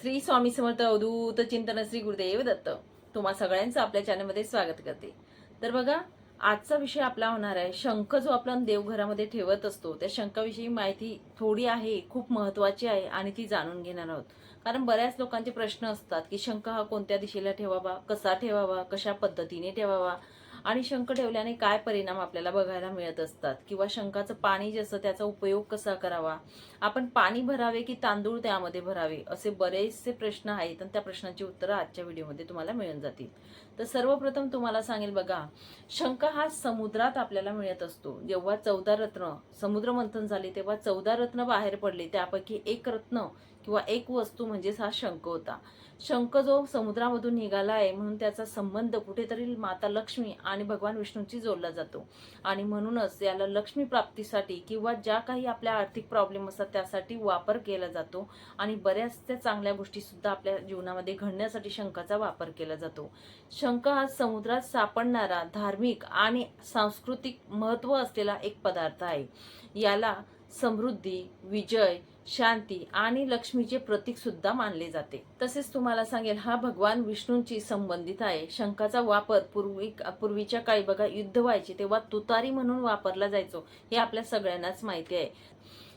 श्री स्वामी समर्थ अवधूत चिंतन श्री गुरुदेव दत्त. तुम्हा सगळ्यांचं आपल्या चॅनलमध्ये स्वागत करते. तर बघा आजचा विषय आपला होणार आहे. शंख जो आपण देवघरामध्ये ठेवत असतो त्या शंखाविषयी माहिती थोडी आहे खूप महत्वाची आहे आणि ती जाणून घेणार आहोत. कारण बऱ्याच लोकांचे प्रश्न असतात की शंख हा कोणत्या दिशेला ठेवावा कसा ठेवावा कशा पद्धतीने ठेवावा? आणि शंख ठेवल्याने काय परिणाम आपल्याला बघायला मिळत असतात? किंवा शंखाचं पाणी जसं त्याचा उपयोग कसा करावा? आपण पाणी भरावे की तांदूळ त्यामध्ये भरावे? असे बरेचसे प्रश्न आहेत आणि त्या प्रश्नांची उत्तरं आजच्या व्हिडिओमध्ये तुम्हाला मिळून जातील. तर सर्वप्रथम तुम्हाला सांगेल बघा शंख हा समुद्रात आपल्याला मिळत असतो. जेव्हा चौदा रत्न समुद्र मंथन झाले तेव्हा चौदा रत्न बाहेर पडले. त्यापैकी एक रत्न किंवा एक वस्तू म्हणजेच हा शंख होता. शंख जो समुद्रामधून निघाला आहे म्हणून त्याचा संबंध कुठेतरी माता लक्ष्मी आणि भगवान विष्णूंची जोडला जातो. आणि म्हणूनच याला लक्ष्मी प्राप्तीसाठी किंवा ज्या काही आपल्या आर्थिक प्रॉब्लेम असतात त्यासाठी वापर केला जातो. आणि बऱ्याचशा चांगल्या गोष्टीसुद्धा आपल्या जीवनामध्ये घडण्यासाठी शंखाचा वापर केला जातो. शंख हा समुद्रात सापडणारा धार्मिक आणि सांस्कृतिक महत्त्व असलेला एक पदार्थ आहे. याला समृद्धी विजय शांती आणि लक्ष्मीचे प्रतीक सुद्धा मानले जाते. तसेच तुम्हाला सांगेल हा भगवान विष्णूंची संबंधित आहे. शंखाचा वापर पूर्वी पूर्वीच्या काळी बघा युद्ध व्हायचे तेव्हा तुतारी म्हणून वापरला जायचो. हे आपल्या सगळ्यांनाच माहिती आहे.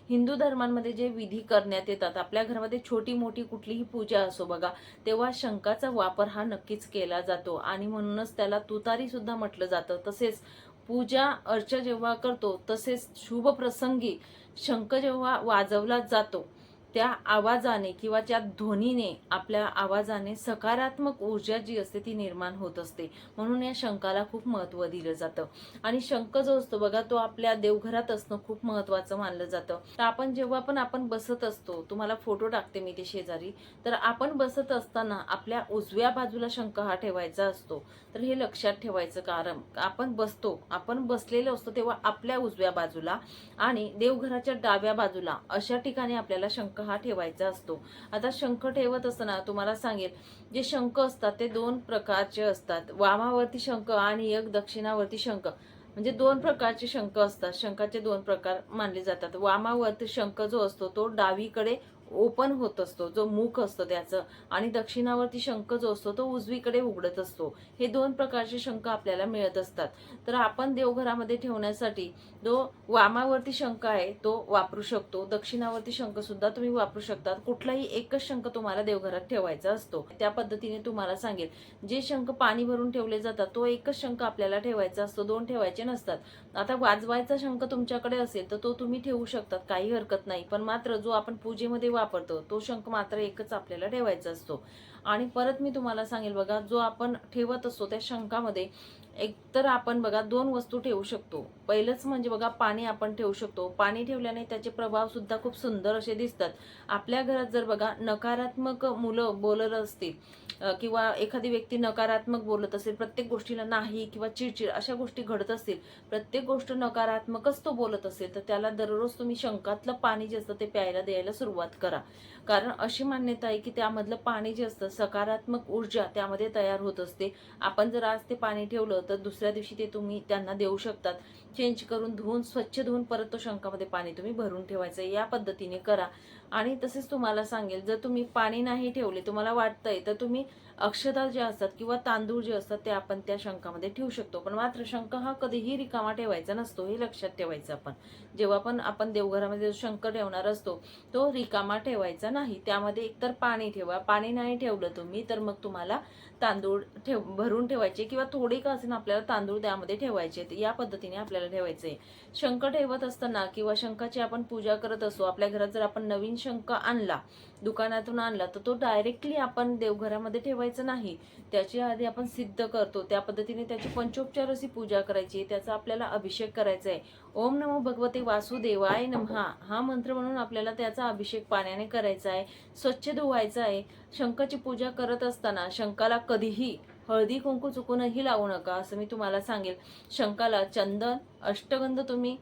हिंदू धर्मांमध्ये जे विधी करण्यात येतात आपल्या घरामध्ये छोटी मोठी कुठलीही पूजा असो बघा तेव्हा शंखाचा वापर हा नक्कीच केला जातो. आणि म्हणूनच त्याला तुतारी सुद्धा म्हटलं जातं. तसेच पूजा अर्चा जेव्हा करतो तसेच शुभ प्रसंगी शंख जेव्हा वाजवला जातो त्या आवाजाने किंवा त्या ध्वनीने आपल्या आवाजाने सकारात्मक ऊर्जा जी असते ती निर्माण होत असते. म्हणून या शंकाला खूप महत्त्व दिलं जातं. आणि शंख जो असतो बघा तो आपल्या देवघरात असणं खूप महत्त्वाचं मानलं जातं. तर आपण जेव्हा पण आपण बसत असतो तुम्हाला फोटो टाकते मी ते शेजारी तर आपण बसत असताना आपल्या उजव्या बाजूला शंख हा ठेवायचा असतो. तर हे लक्षात ठेवायचं कारण आपण बसतो आपण बसलेलो असतो तेव्हा आपल्या उजव्या बाजूला आणि देवघराच्या डाव्या बाजूला अशा ठिकाणी आपल्याला शंख हा ठेवायचा असतो. आता शंख ठेवत असताना तुम्हाला सांगेल जे शंख असतात ते दोन प्रकारचे असतात. वामावरती शंख आणि एक दक्षिणावरती शंख. म्हणजे दोन प्रकारचे शंख असतात. शंखाचे दोन प्रकार मानले जातात. वामावरती शंख जो असतो तो डावीकडे ओपन होत असतो जो मुख असतो त्याचं. आणि दक्षिणावरती शंख जो असतो तो उजवीकडे उघडत असतो. हे दोन प्रकारचे शंख आपल्याला मिळत असतात. तर आपण देवघरामध्ये ठेवण्यासाठी जो वामावरती शंख आहे तो वापरू शकतो. दक्षिणावरती शंख सुद्धा तुम्ही वापरू शकतात. कुठलाही एकच शंख तुम्हाला देवघरात ठेवायचा असतो. त्या पद्धतीने तुम्हाला सांगेल. जे शंख पाणी भरून ठेवले जातात तो एकच शंख आपल्याला ठेवायचा असतो. दोन ठेवायचे नसतात. आता वाजवायचा शंख तुमच्याकडे असेल तर तो तुम्ही ठेवू शकतात. काही हरकत नाही. पण मात्र जो आपण पूजेमध्ये वापरतो. तो शंख मात्र एकच आपल्याला ठेवायचा असतो. आणि परत मी तुम्हाला सांगेल बघा जो आपण ठेवत असतो त्या शंखामध्ये एकतर आपण बघा दोन वस्तू ठेवू शकतो. पहिलंच म्हणजे बघा पाणी आपण ठेवू शकतो. पाणी ठेवल्याने त्याचे प्रभाव सुद्धा खूप सुंदर असे दिसतात. आपल्या घरात जर बघा नकारात्मक मुलं बोलत असतील किंवा एखादी व्यक्ती नकारात्मक बोलत असेल प्रत्येक गोष्टीला नाही किंवा चिडचिड अशा गोष्टी घडत असतील प्रत्येक गोष्ट नकारात्मकच तो बोलत असेल तर त्याला दररोज तुम्ही शंकातलं पाणी जे असतं ते प्यायला द्यायला सुरुवात करा. कारण अशी मान्यता आहे की त्यामधलं पाणी जे असतं सकारात्मक ऊर्जा त्यामध्ये तयार होत असते. आपण जर आज ते पाणी ठेवलं तर दुसऱ्या दिवशी ते तुम्ही त्यांना देऊ शकतात. चेंज करून धुवून स्वच्छ धुवून परत तो शंखामध्ये पाणी तुम्ही भरून ठेवायचं या पद्धतीने करा. आणि तसेच तुम्हाला सांगेल जर तुम्ही पाणी नाही ठेवले तुम्हाला वाटतंय तर तुम्ही अक्षदा जे असतात किंवा तांदूळ जे असतात ते आपण त्या शंखामध्ये ठेवू शकतो. पण मात्र शंख हा कधीही रिकामा ठेवायचा नसतो हे लक्षात ठेवायचं आपण. जेव्हा पण आपण देवघरामध्ये जो शंख ठेवणार असतो तो रिकामा ठेवायचा नाही. त्यामध्ये एकतर पाणी ठेवा. पाणी नाही ठेवलं तुम्ही तर मग तुम्हाला तांदूळ ठेव भरून ठेवायचे किंवा थोडे का असेल आपल्याला तांदूळ त्यामध्ये ठेवायचे या पद्धतीने आपल्याला ठेवायचे शंख ठेवत असताना किंवा शंखाची आपण पूजा करत असू आपल्या घरात जर आपण नवीन शंख आणला दुकानातून आणला तर तो डायरेक्टली आपण देवघरामध्ये ठेवायचा नाही. त्याची आधी आपण सिद्ध करतो. त्या पद्धतीने त्याची पंचोपचार अशी पूजा करायची. त्याचा आपल्याला अभिषेक करायचा आहे ओम नमो भगवते वासुदेवाय नमहा. हा मंत्र म्हणून आपल्याला त्याचा अभिषेक पाण्याने करायचा आहे स्वच्छ धुवायचा आहे शंखाची पूजा करत असताना शंखाला कधीही हळदी कुंकू चुकूनही लावू नका असं मी तुम्हाला सांगेल. शंकाला चंदन अष्टगंध तुम्ही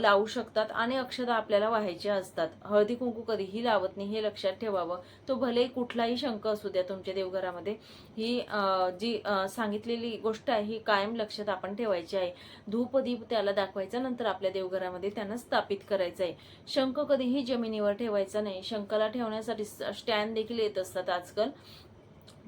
लावू शकतात आणि अक्षता आपल्याला व्हायच्या असतात. हळदी कुंकू कधीही लावत नाही हे लक्षात ठेवावं. तो भले कुठलाही शंख असू द्या तुमच्या देवघरामध्ये ही जी सांगितलेली गोष्ट आहे ही कायम लक्षात आपण ठेवायची आहे. धूपदीप त्याला दाखवायचा नंतर आपल्या देवघरामध्ये त्यांना स्थापित करायचं आहे. शंख कधीही जमिनीवर ठेवायचा नाही. शंकाला ठेवण्यासाठी स्टँड देखील येत असतात आजकाल.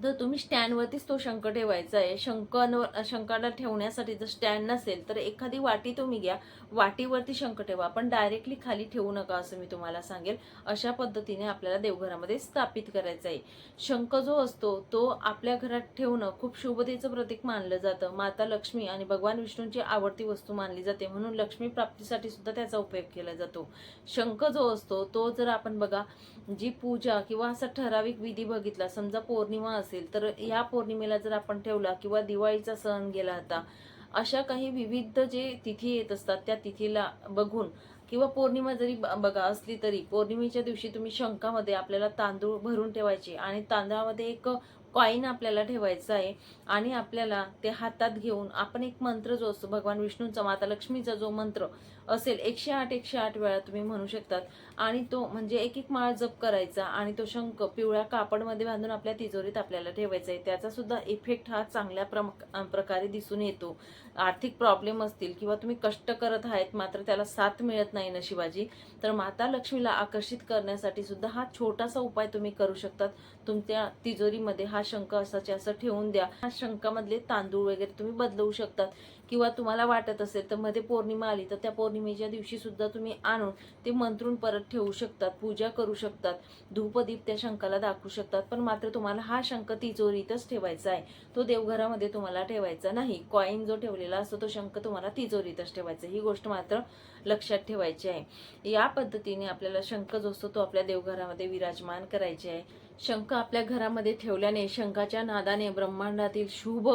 तर तुम्ही स्टँडवरतीच तो शंख ठेवायचा आहे. शंखांवर शंखाला ठेवण्यासाठी जर स्टँड नसेल तर एखादी वाटी तुम्ही घ्या. वाटीवरती शंख ठेवा. पण डायरेक्टली खाली ठेवू नका असं मी तुम्हाला सांगेल. अशा पद्धतीने आपल्याला देवघरामध्ये स्थापित करायचं आहे. शंख जो असतो तो आपल्या घरात ठेवणं खूप शुभतेचं प्रतीक मानलं जातं. माता लक्ष्मी आणि भगवान विष्णूंची आवडती वस्तू मानली जाते. म्हणून लक्ष्मी प्राप्तीसाठी सुद्धा त्याचा उपयोग केला जातो. शंख जो असतो तो जर आपण बघा जी पूजा किंवा असा ठराविक विधी बघितला समजा पौर्णिमा असेल तर या पौर्णिमेला जर आपण ठेवला किंवा दिवाळीचा सण गेला होता अशा काही विविध जे तिथी येत असतात त्या तिथीला बघून किंवा पौर्णिमा जरी ब- बघा असली तरी पौर्णिमेच्या दिवशी तुम्ही शंखामध्ये आपल्याला तांदूळ भरून ठेवायचे आणि तांदळामध्ये एक कॉईन आपल्याला ठेवायचा आहे आणि आपल्याला ते हातात घेऊन आपण एक मंत्र जो असतो भगवान विष्णूंचा माता लक्ष्मीचा जो मंत्र असेल एकशे आठ एकशे आठ वेळा तुम्ही म्हणू शकतात. आणि तो म्हणजे एक एक माळ जप करायचा आणि तो शंख पिवळ्या कापडमध्ये बांधून आपल्या तिजोरीत आपल्याला ठेवायचा आहे. त्याचा सुद्धा इफेक्ट हा चांगल्या प्रम- प्रकारे दिसून येतो. आर्थिक प्रॉब्लेम असतील किंवा तुम्ही कष्ट करत आहेत मात्र त्याला साथ मिळत नाही नशिबाजी तर माता लक्ष्मीला आकर्षित करण्यासाठी सुद्धा हा छोटासा उपाय तुम्ही करू शकतात. तुमच्या तिजोरीमध्ये हा शंख असाचे असं ठेवून द्या. शंकामधले तांदूळ वगैरे तुम्ही बदलवू शकतात. किंवा तुम्हाला वाटत असेल तर मध्ये पौर्णिमा आली तर त्या पौर्णिमेच्या दिवशी सुद्धा तुम्ही आणून ते मंत्रून परत ठेवू शकतात पूजा करू शकतात. धूपदीप त्या शंकाला दाखवू शकतात. पण मात्र तुम्हाला हा शंख तिजोरीतच ठेवायचा आहे. तो देवघरामध्ये तुम्हाला ठेवायचा नाही. कॉईन जो ठेवलेला असतो तो शंख तुम्हाला तिजोरीतच ठेवायचा ही गोष्ट मात्र लक्षात ठेवायची आहे. या पद्धतीने आपल्याला शंख जो असतो तो आपल्या देवघरामध्ये विराजमान करायचे आहे. शंख आपल्या घरामध्ये ठेवल्याने शंखाच्या नादाने ब्रह्मांडातील शुभ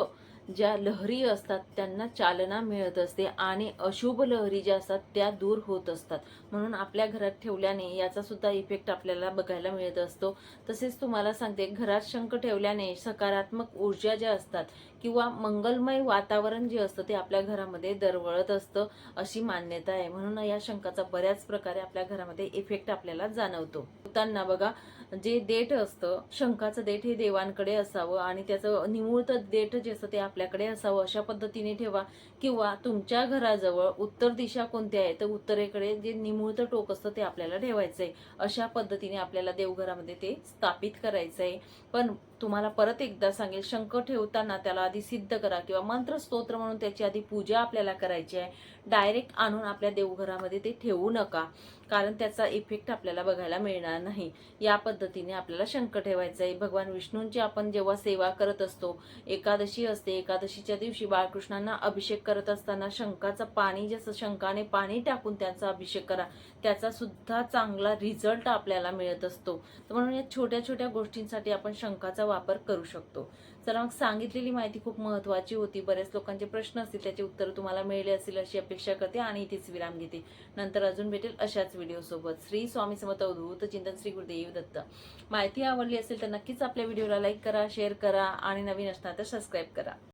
ज्या लहरी असतात त्यांना चालना मिळत असते आणि अशुभ लहरी ज्या असतात त्या दूर होत असतात. म्हणून आपल्या घरात ठेवल्याने याचा सुद्धा इफेक्ट आपल्याला बघायला मिळत असतो. तसेच तुम्हाला सांगते घरात शंख ठेवल्याने सकारात्मक ऊर्जा ज्या असतात किंवा मंगलमय वातावरण जे असतं ते आपल्या घरामध्ये दरवळत असतं अशी मान्यता आहे. म्हणून या शंखाचा बऱ्याच प्रकारे आपल्या घरामध्ये इफेक्ट आपल्याला जाणवतो. त्यांना बघा जे देठ असतं शंखाचं देठ हे देवांकडे असावं आणि त्याचं निमुळत देठ जे असतं ते आपल्याकडे असावं अशा पद्धतीने ठेवा. किंवा तुमच्या घराजवळ उत्तर दिशा कोणती आहे तर उत्तरेकडे जे निमुळत टोक असतं ते आपल्याला ठेवायचं आहे अशा पद्धतीने आपल्याला देवघरामध्ये ते स्थापित करायचं आहे पण तुम्हाला परत एकदा सांगेल शंख ठेवताना त्याला आधी सिद्ध करा किंवा मंत्र स्तोत्र म्हणून त्याची आधी पूजा आपल्याला करायची आहे. डायरेक्ट आणून आपल्या देवघरामध्ये ते ठेवू नका कारण त्याचा इफेक्ट आपल्याला बघायला मिळणार नाही. या पद्धतीने आपल्याला शंख ठेवायचं आहे. भगवान विष्णूंची आपण जेव्हा सेवा करत असतो एकादशी असते एकादशीच्या दिवशी बाळकृष्णांना अभिषेक करत असताना शंखाचं पाणी जसं शंखाने पाणी टाकून त्यांचा अभिषेक करा त्याचा सुद्धा चांगला रिझल्ट आपल्याला मिळत असतो. तर म्हणून या छोट्या छोट्या गोष्टींसाठी आपण शंखाचा वापर करू शकतो. चला मग सांगितलेली माहिती खूप महत्वाची होती. बऱ्याच लोकांचे प्रश्न असतील त्याचे उत्तर तुम्हाला मिळले असतील अशी अपेक्षा करते आणि इथेच विराम घेते. नंतर अजून भेटेल अशाच व्हिडिओ सोबत. श्री स्वामी समर्थ अवधूत चिंतन श्री गुरुदेव दत्त. माहिती आवडली असेल तर नक्कीच आपल्या व्हिडिओला लाईक करा शेअर करा आणि नवीन असणार तर सबस्क्राईब करा.